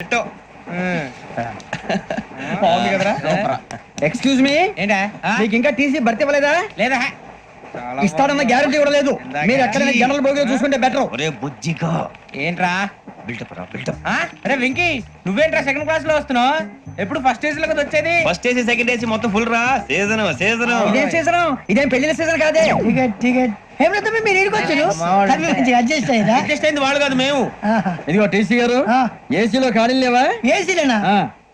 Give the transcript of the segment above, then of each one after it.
పెట్టో. బాగుంది కదరా? Excuse me ఏంటా? మీకు ఇంకా టీసీ భర్తీ ఇవ్వలేదా? లేదా? ఇస్తాడన్న గ్యారంటీ కూడా లేదు మీరు ఎక్కడైనా జనరల్ బోగిలో చూసుకుంటే బెటర్ ఒరే బుజ్జిగా. ఏంట్రా? బిల్డప్ రా బిల్డప్ ఆ? అరే వెంకీ నువ్వేంట్రా సెకండ్ క్లాస్లో వస్తున్నావు? ఎప్పుడు ఫస్ట్ ఏజ్లో కదా వచ్చేది? ఫస్ట్ ఏసీ సెకండ్ ఏసీ మొత్తం ఫుల్ రా. సీజన్ సీజన్ ఇదేం సీజన్ ఇదేం పెళ్ళిన సీజన్ కాదే? టికెట్ టికెట్ హేమలత మీరు ఇడికి వచ్చారు. మావాడు. తమ్మి మంచిగా అడ్జస్ట్ అయ్యారా? అడ్జస్ట్ అయింది వాళ్ళు కాదు మేము. ఇదిగో టీసీ గారు ఆ. ఏసీలో ఖాళీ లేవా? ఏసీలేనా ఆ.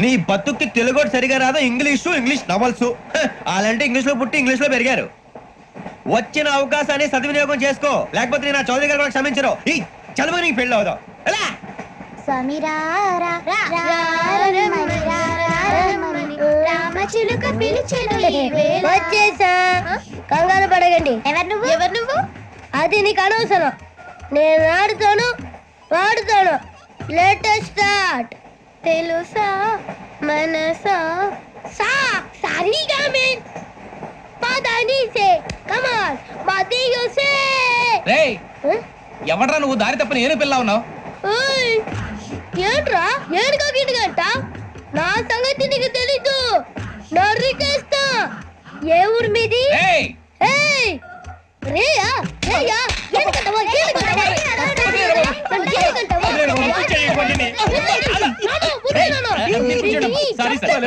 నీ బతుక్కి తెలుగు సరిగా రాదు ఇంగ్లీషు ఇంగ్లీష్ నవల్స్ అలాంటి ఇంగ్లీష్లో పుట్టి ఇంగ్లీష్లో పెరిగారు వచ్చిన అవకాశాన్ని సద్వినియోగం చేసుకో లేకపోతే నేను నా చౌదరి గారు క్షమించరు ఈ చదువు నీకు పెళ్ళి అవుదాం ఎలా. వచ్చేసా కంగారు పడగండి ఎవరు నువ్వు ఎవరు నువ్వు అది నీకు అనవసరం నేను ఆడుతాను వాడుతాను లేటెస్ట్ స్టార్ట్ తెలుసా? మనసా? సా సారీగా మేన్ పదని సే కమాన్ మది యూసే రేయ్ ఎవడ్రా నువ్వు దారి తప్ప నేను పిల్ల ఉన్నావు? ఏంట్రా? ఏడుగా గిడుగంట నా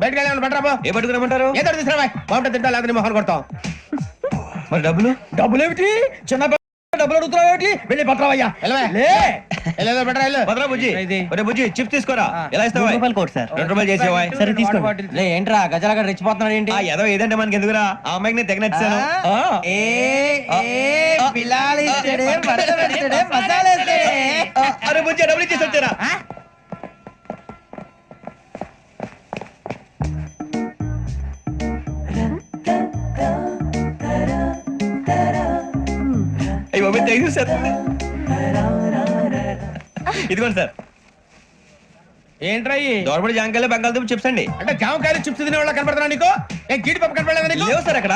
బయటకు వెళ్ళాను బట్రాబో ఏ పట్టుకురమ్మంటారు ఏదో తీసుకురా బాగుంటే తింటా లేదా మొహన్ కొడతాం. మరి డబ్బులు? డబ్బులు ఏమిటి చిన్న డబ్బులు అడుగుతున్నావు ఏమిటి? వెళ్ళి పట్టరావయ్యా భద్రా బుజ్జి. ఒరే బుజ్జి చిప్స్ తీసుకోరా? ఎలా ఇస్తావా కోట్ సార్. రెండు రూపాయలు చేసేవా సరే తీసుకోండి. లే ఏంట్రా గజలగా రెచ్చిపోతున్నాడు ఏంటి? ఆ ఏదో ఏదంటే మనకి ఎందుకురా? ఆ అమ్మాయికి నేను తెగ నచ్చాను? ఏ అరే బుజ్జి డబ్బులు ఇచ్చేసి వచ్చారా? సార్ ఇదిగోండి సార్. ఏంట్రా ఇయి? దోరబడి జాంకాయలు బంగాళదుంప చిప్స్ అండి. అంటే జామకాయలు చిప్స్ తినే వాళ్ళ కనపడుతున్నా నీకు? ఏ గీడి పప్పు కనపడలేదా లేవు సార్ అక్కడ.